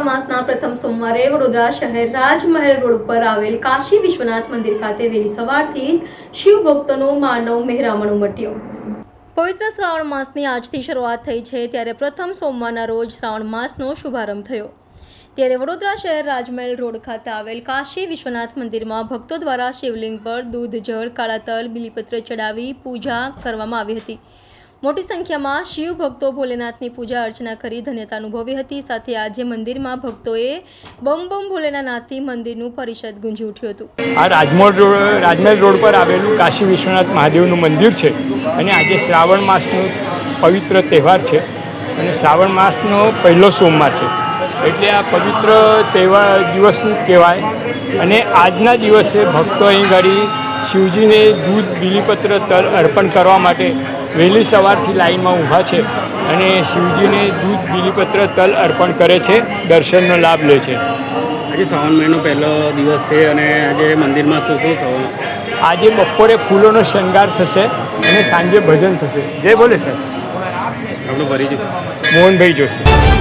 પ્રથમ સોમવારે વડોદરા શહેર રાજમહેલ રોડ ઉપર આવેલ કાશી વિશ્વનાથ મંદિર ખાતે વહેલી સવારથી શિવ ભક્તોનો માનવ મહેરામણ ઉમટ્યો પવિત્ર શ્રાવણ માસની આજથી શરૂઆત થઈ છે ત્યારે પ્રથમ સોમવારના રોજ શ્રાવણ માસનો શુભારંભ થયો. ત્યારે વડોદરા શહેર રાજમહેલ રોડ ખાતે આવેલ કાશી વિશ્વનાથ મંદિરમાં ભક્તો દ્વારા શિવલિંગ પર દૂધ, જળ, કાળા તલ, બિલીપત્ર ચડાવી પૂજા કરવામાં આવી હતી. મોટી સંખ્યામાં શિવ ભક્તો ભોલેનાથની પૂજા અર્ચના કરી ધન્યતા અનુભવી હતી. સાથે આજે મંદિરમાં ભક્તોએ બમ બમ ભોલેના નાથથી મંદિરનું પરિષદ ગુંજી ઉઠ્યું હતું. આ રાજમોલ રોડ, રાજમહેલ રોડ પર આવેલું કાશી વિશ્વનાથ મહાદેવનું મંદિર છે અને આજે શ્રાવણ માસનો પવિત્ર તહેવાર છે અને શ્રાવણ માસનો પહેલો સોમવાર છે. એટલે આ પવિત્ર તહેવાર દિવસનું કહેવાય અને આજના દિવસે ભક્તો અહીં ઘડી શિવજીને દૂધ, બીલીપત્ર તલ અર્પણ કરવા માટે વહેલી સવારથી લાઈનમાં ઊભા છે અને શિવજીને દૂધ બીલીપત્ર તલ અર્પણ કરે છે દર્શનનો લાભ લે છે. આજે શ્રાવણ મહિનો પહેલો દિવસ છે અને આજે મંદિરમાં શું શું થવાનું આજે બપોરે ફૂલોનો શણગાર થશે અને સાંજે ભજન થશે. જય બોલે સર આપણો પરિચય મોહનભાઈ જોશી.